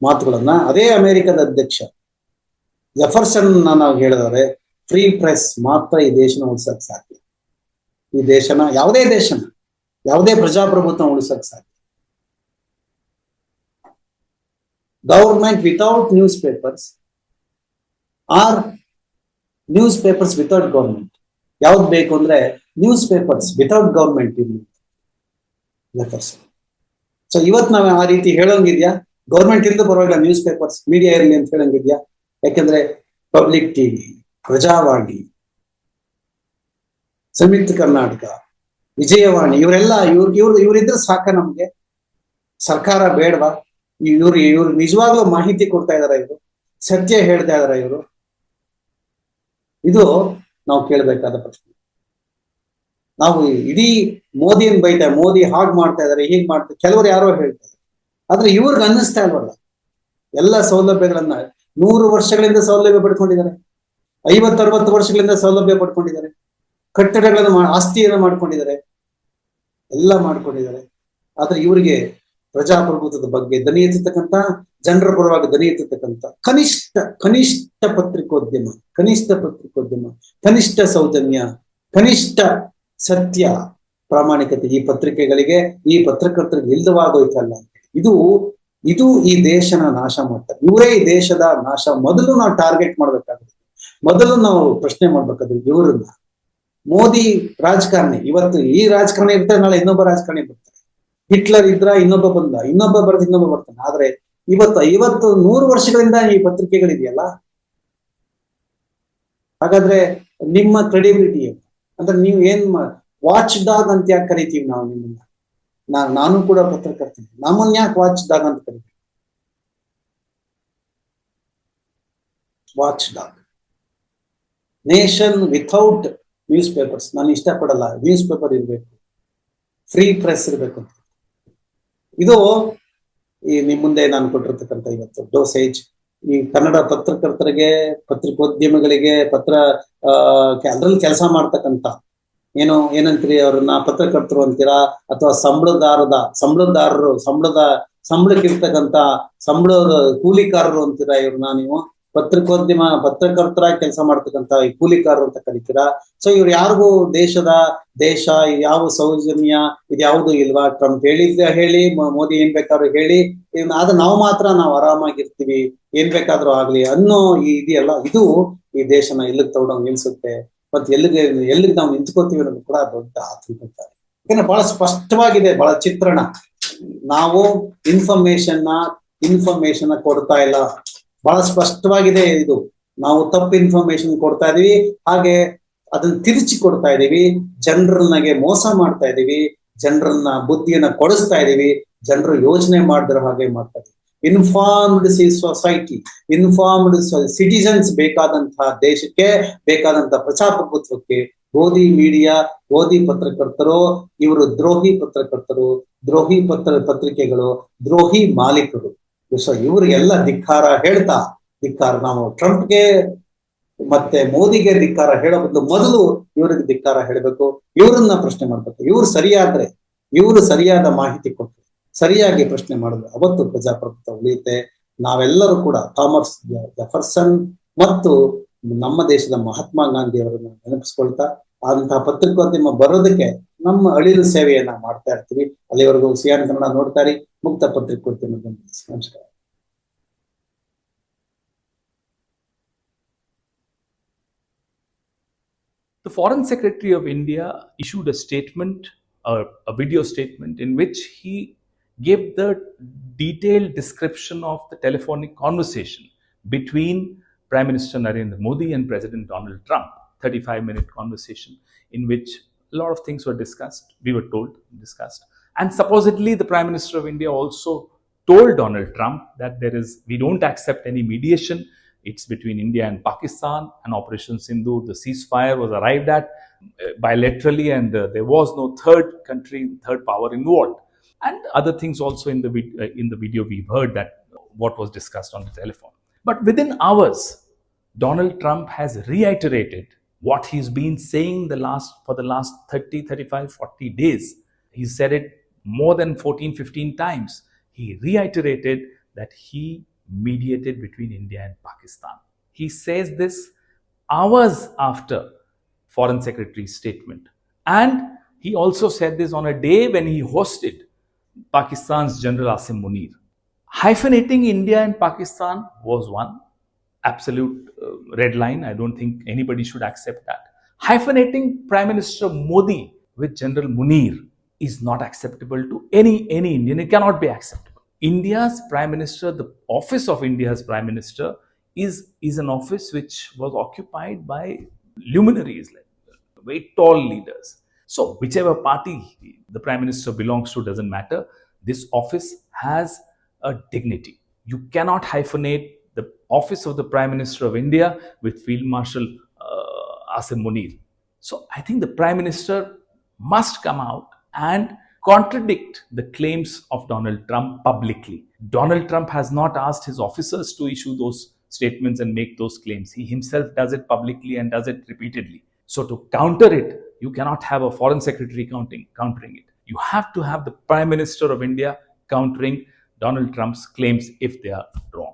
ಮಾತುಗಳನ್ನ ಅದೇ ಅಮೆರಿಕದ ಅಧ್ಯಕ್ಷ ಜಫರ್ಸನ್ ನಾವು ಹೇಳಿದರೆ ಫ್ರೀ ಪ್ರೆಸ್ ಮಾತ್ರ ಈ ದೇಶನ ಉಳಿಸಕ್ ಸಾಧ್ಯ. ಈ ದೇಶನ, ಯಾವುದೇ ದೇಶನ, ಯಾವುದೇ ಪ್ರಜಾಪ್ರಭುತ್ವ ಉಳಿಸಕ್ ಸಾಧ್ಯ. government without newspapers or newspapers without government. ಯಾವ್ದು ಬೇಕು ಅಂದ್ರೆ newspapers without government letters so ಇವತ್ತು ನಾವು ಆ ರೀತಿ ಹೇಳೋಂಗಿದ್ಯಾ? ಗೌರ್ಮೆಂಟ್ ಇಲ್ಲದೆ ಪರವಾಗಿಲ್ಲ ನ್ಯೂಸ್ ಪೇಪರ್ಸ್ ಮೀಡಿಯಾ ಇರಲಿ ಅಂತ ಹೇಳಂಗಿದ್ಯಾ? ಯಾಕಂದ್ರೆ ಪಬ್ಲಿಕ್ ಟಿವಿ ಪ್ರಜಾವಾಣಿ, ಸಂಯುಕ್ತ ಕರ್ನಾಟಕ, ವಿಜಯವಾಣಿ, ಇವರೆಲ್ಲ ಇವ್ರ ಇವ್ರ ಇವರಿದ್ರೆ ಸಾಕ ನಮ್ಗೆ. ಸರ್ಕಾರ ಬೇಡವಾ? ಇವ್ರು ಇವ್ರು ನಿಜವಾಗ್ಲೂ ಮಾಹಿತಿ ಕೊಡ್ತಾ ಇದಾರ ಇವರು. ಸತ್ಯ ಹೇಳ್ತಾ ಇದಾರ ಇವರು. ಇದು ನಾವು ಕೇಳಬೇಕಾದ ಪ್ರಶ್ನೆ. ನಾವು ಇಡೀ ಮೋದಿಯನ್ ಬೈತಾ ಮೋದಿ ಹಾಗ್ ಮಾಡ್ತಾ ಇದಾರೆ ಹೀಗ್ ಮಾಡ್ತಾರೆ ಕೆಲವರು ಯಾರೋ ಹೇಳ್ತಾರೆ ಆದ್ರೆ ಇವ್ರಿಗೆ ಅನ್ನಿಸ್ತಾ ಇಲ್ವಲ್ಲ? ಎಲ್ಲ ಸೌಲಭ್ಯಗಳನ್ನ ನೂರು ವರ್ಷಗಳಿಂದ ಸೌಲಭ್ಯ ಪಡ್ಕೊಂಡಿದ್ದಾರೆ. ಐವತ್ತು, ಅರವತ್ತು ವರ್ಷಗಳಿಂದ ಸೌಲಭ್ಯ ಪಡ್ಕೊಂಡಿದ್ದಾರೆ. ಕಟ್ಟಡಗಳನ್ನು ಆಸ್ತಿಯನ್ನು ಮಾಡ್ಕೊಂಡಿದ್ದಾರೆ. ಎಲ್ಲ ಮಾಡ್ಕೊಂಡಿದ್ದಾರೆ. ಆದ್ರೆ ಇವರಿಗೆ ಪ್ರಜಾಪ್ರಭುತ್ವದ ಬಗ್ಗೆ ದನಿ ಎತ್ತತಕ್ಕಂತ ಜನರ ಪರವಾಗಿ ದನಿ ಎತ್ತತಕ್ಕಂತ ಕನಿಷ್ಠ ಕನಿಷ್ಠ ಪತ್ರಿಕೋದ್ಯಮ ಕನಿಷ್ಠ ಪತ್ರಿಕೋದ್ಯಮ, ಕನಿಷ್ಠ ಸೌಜನ್ಯ, ಕನಿಷ್ಠ ಸತ್ಯ ಪ್ರಾಮಾಣಿಕತೆ ಈ ಪತ್ರಿಕೆಗಳಿಗೆ, ಈ ಪತ್ರಕರ್ತರಿಗೆ ಇಲ್ಲದವಾಗೋಯ್ತಲ್ಲ. ಇದು ಇದು ಈ ದೇಶನ ನಾಶ ಮಾಡ್ತಾರೆ ಇವರೇ ಈ ದೇಶದ ನಾಶ. ಮೊದಲು ನಾವು ಟಾರ್ಗೆಟ್ ಮಾಡ್ಬೇಕಾಗುತ್ತೆ. ಮೊದಲು ನಾವು ಪ್ರಶ್ನೆ ಮಾಡ್ಬೇಕಾದ್ರೆ, ಇವರನ್ನ ಮೋದಿ ರಾಜಕಾರಣಿ, ಇವತ್ತು ಈ ರಾಜಕಾರಣಿ ಇರ್ತಾರೆ ನಾಳೆ ಇನ್ನೊಬ್ಬ ರಾಜಕಾರಣಿ ಬರ್ತಾರೆ ಹಿಟ್ಲರ್ ಇದ್ರ ಇನ್ನೊಬ್ಬ ಬಂದ, ಇನ್ನೊಬ್ಬ ಬರ್ದ ಇನ್ನೊಬ್ಬ ಬರ್ತಾನೆ. ಆದ್ರೆ ಇವತ್ತು ಐವತ್ತು ನೂರು ವರ್ಷಗಳಿಂದ ಈ ಪತ್ರಿಕೆಗಳಿದೆಯಲ್ಲ? ಹಾಗಾದ್ರೆ ನಿಮ್ಮ ಕ್ರೆಡಿಬಿಲಿಟಿ ಅಂದ್ರೆ ನೀವು ಏನ್ ವಾಚ್ ಡಾಗ್ ಅಂತ ಯಾಕೆ ಕರಿತೀವಿ ನಾವು ನಿಮ್ಮನ್ನ? ನಾ, ನಾನು ಕೂಡ ಪತ್ರಕರ್ತೀನಿ. ನಮ್ಮನ್ನ ಯಾಕೆ ವಾಚ್ ಡಾಗ್ ಅಂತ ಕರಿತೀವಿ? Watchdog nation without newspapers ನಾನು ಇಷ್ಟಪಡಲ್ಲ. ನ್ಯೂಸ್ ಪೇಪರ್ ಇರಬೇಕು. ಫ್ರೀ ಪ್ರೆಸ್ ಇರಬೇಕು ಅಂತ. ಇದು ಈ ನಿಮ್ಮ ಮುಂದೆ ನಾನು ಕೊಟ್ಟಿರ್ತಕ್ಕಂಥ ಇವತ್ತು ಡೋಸೇಜ್ ಈ ಕನ್ನಡ ಪತ್ರಕರ್ತರಿಗೆ, ಪತ್ರಿಕೋದ್ಯಮಿಗಳಿಗೆ, ಪತ್ರ ಅದ್ರಲ್ಲಿ ಕೆಲಸ ಮಾಡ್ತಕ್ಕಂಥ ಏನು, ಏನಂತೀರಿ ಅವ್ರನ್ನ ಪತ್ರಕರ್ತರು ಅಂತೀರಾ? ಅಥವಾ ಸಂಬಳದಾರದ ಸಂಬಳದಾರರು, ಸಂಬಳದ, ಸಂಬಳಕ್ಕಿರ್ತಕ್ಕಂಥ ಸಂಬಳದ ಕೂಲಿಕಾರರು ಅಂತೀರಾ ಇವ್ರನ್ನ ನೀವು? ಪತ್ರಿಕೋದ್ಯಮ ಪತ್ರಕರ್ತರಾಗಿ ಕೆಲಸ ಮಾಡ್ತಕ್ಕಂತ ಈ ಕೂಲಿಕಾರರು ಅಂತ ಕರಿತೀರಾ? ಸೊ ಇವ್ರು ಯಾರಿಗೂ ದೇಶದ ದೇಶ ಯಾವ ಸೌಜನ್ಯ ಇದ್ಯಾವುದು ಇಲ್ವಾ? ಟ್ರಂಪ್ ಹೇಳಿದ್ದ ಹೇಳಿ ಮೋದಿ ಏನ್ ಬೇಕಾದ್ರೂ ಹೇಳಿ ಆದ್ರೆ ನಾವು ಮಾತ್ರ ನಾವು ಆರಾಮಾಗಿರ್ತೀವಿ, ಏನ್ ಬೇಕಾದ್ರೂ ಆಗ್ಲಿ ಅನ್ನೋ ಈ ಇದೆಯಲ್ಲ, ಇದು ಈ ದೇಶನ ಎಲ್ಲಿಗೆ ತಗೊಂಡು ನಿಲ್ಸುತ್ತೆ, ಮತ್ತೆ ಎಲ್ಲಿಗೆ ಎಲ್ಲಿಗೆ ನಾವು ನಿಂತ್ಕೋತೀವಿ ಅನ್ನೋದು ಕೂಡ ದೊಡ್ಡ ಆತಂಕ ಯಾಕಂದ್ರೆ ಬಹಳ ಸ್ಪಷ್ಟವಾಗಿದೆ, ಬಹಳ ಚಿತ್ರಣ. ನಾವು ಇನ್ಫಾರ್ಮೇಶನ್ನ ಇನ್ಫಾರ್ಮೇಶನ್ ಕೊಡ್ತಾ ಇಲ್ಲ. ಬಹಳ ಸ್ಪಷ್ಟವಾಗಿದೆ ಇದು. ನಾವು ತಪ್ಪು ಇನ್ಫಾರ್ಮೇಶನ್ ಕೊಡ್ತಾ ಇದೀವಿ. ಹಾಗೆ ಅದನ್ನ ತಿರುಚಿ ಕೊಡ್ತಾ ಇದೀವಿ. ಜನರನ್ನಾಗೆ ಮೋಸ ಮಾಡ್ತಾ ಇದೀವಿ. ಜನರನ್ನ ಬುದ್ಧಿಯನ್ನ ಕೊಡಿಸ್ತಾ ಇದೀವಿ. ಜನರು ಯೋಚನೆ ಮಾಡಿದ್ರ ಹಾಗೆ ಮಾಡ್ತಾ ಇದೀವಿ. ಇನ್ಫಾರ್ಮ್ಡ್ ಸೊಸೈಟಿ ಇನ್ಫಾರ್ಮ್ಡ್ ಸಿಟಿಜನ್ಸ್ ಬೇಕಾದಂತಹ ದೇಶಕ್ಕೆ ಬೇಕಾದಂತಹ ಪ್ರಜಾಪ್ರಭುತ್ವಕ್ಕೆ ಗೋಧಿ ಮೀಡಿಯಾ ಗೋಧಿ ಪತ್ರಕರ್ತರು, ಇವರು ದ್ರೋಹಿ ಪತ್ರಕರ್ತರು, ದ್ರೋಹಿ ಪತ್ರ ಪತ್ರಿಕೆಗಳು, ದ್ರೋಹಿ ಮಾಲೀಕರು. ಸೊ ಇವರಿಗೆಲ್ಲ ಧಿಕ್ಕಾರ ಹೇಳ್ತಾ, ಧಿಕ್ಕಾರ ನಾವು ಟ್ರಂಪ್ಗೆ ಮತ್ತೆ ಮೋದಿಗೆ ಧಿಕ್ಕಾರ ಹೇಳೋ ಮೊದಲು ಇವರಿಗೆ ಧಿಕ್ಕಾರ ಹೇಳಬೇಕು. ಇವರನ್ನ ಪ್ರಶ್ನೆ ಮಾಡ್ಬೇಕು. ಇವ್ರು ಸರಿಯಾದ್ರೆ, ಇವರು ಸರಿಯಾದ ಮಾಹಿತಿ ಕೊಟ್ಟರು ಸರಿಯಾಗಿ ಪ್ರಶ್ನೆ ಮಾಡಿದ್ರೆ ಅವತ್ತು ಪ್ರಜಾಪ್ರಭುತ್ವ ಉಳಿಯುತ್ತೆ. ನಾವೆಲ್ಲರೂ ಕೂಡ ಥಾಮಸ್ ಜಫರ್ಸನ್ ಮತ್ತು ನಮ್ಮ ದೇಶದ ಮಹಾತ್ಮ ಗಾಂಧಿ ಅವರನ್ನು ನೆನಪಿಸ್ಕೊಳ್ತಾ, ಅಂತಹ ಪತ್ರಿಕೋದ್ಯಮ ಬರೋದಕ್ಕೆ ನಮ್ಮ ಅಳಿಲು ಸೇವೆಯನ್ನ ಮಾಡ್ತಾ ಇರ್ತೀವಿ ಅಲ್ಲಿವರೆಗೂ ಸಿಯಾನ್ ಕನ್ನಡ ನೋಡ್ತಾರೆ ಮುಕ್ತ ಪತ್ರಿಕೋದ್ಯಮ ಬೆಂಬಲಿಸಿ. ನಮಸ್ಕಾರ The Foreign Secretary of India issued a statement, a, a video statement, in which he gave the detailed description of the telephonic conversation between Prime Minister Narendra Modi and President Donald Trump. 35 minute conversation in which a lot of things were discussed, we were told, discussed. And supposedly, the Prime Minister of India also told Donald Trump that there is, we don't accept any mediation it's between India and Pakistan. And Operation Sindhu, the ceasefire was arrived at uh, bilaterally, and uh, there was no third country, third power involved. And other things also in the uh, in the video we've heard that what was discussed on the telephone. But within hours, Donald Trump has reiterated what he's been saying the last for the last 30 35 40 days he said it more than 14 15 times he reiterated that he mediated between India and Pakistan. He says this hours after Foreign Secretary's statement. And he also said this on a day when he hosted Pakistan's General Asim Munir. Hyphenating India and Pakistan was one absolute uh, red line. I don't think anybody should accept that. Hyphenating Prime Minister Modi with General Munir is not acceptable to any, any Indian. It cannot be acceptable. India's Prime Minister, the office of India's Prime Minister, is, is an office which was occupied by luminaries, like very tall leaders. So, whichever party the Prime Minister belongs to doesn't matter. This office has a dignity. You cannot hyphenate the office of the Prime Minister of India with Field Marshal uh, Asim Munir. So I think the Prime Minister must come out and contradict the claims of Donald Trump publicly. Donald Trump has not asked his officers to issue those statements and make those claims. He himself does it publicly and does it repeatedly. So to counter it, you cannot have a foreign secretary counting, countering it. You have to have the Prime Minister of India countering Donald Trump's claims if they are wrong.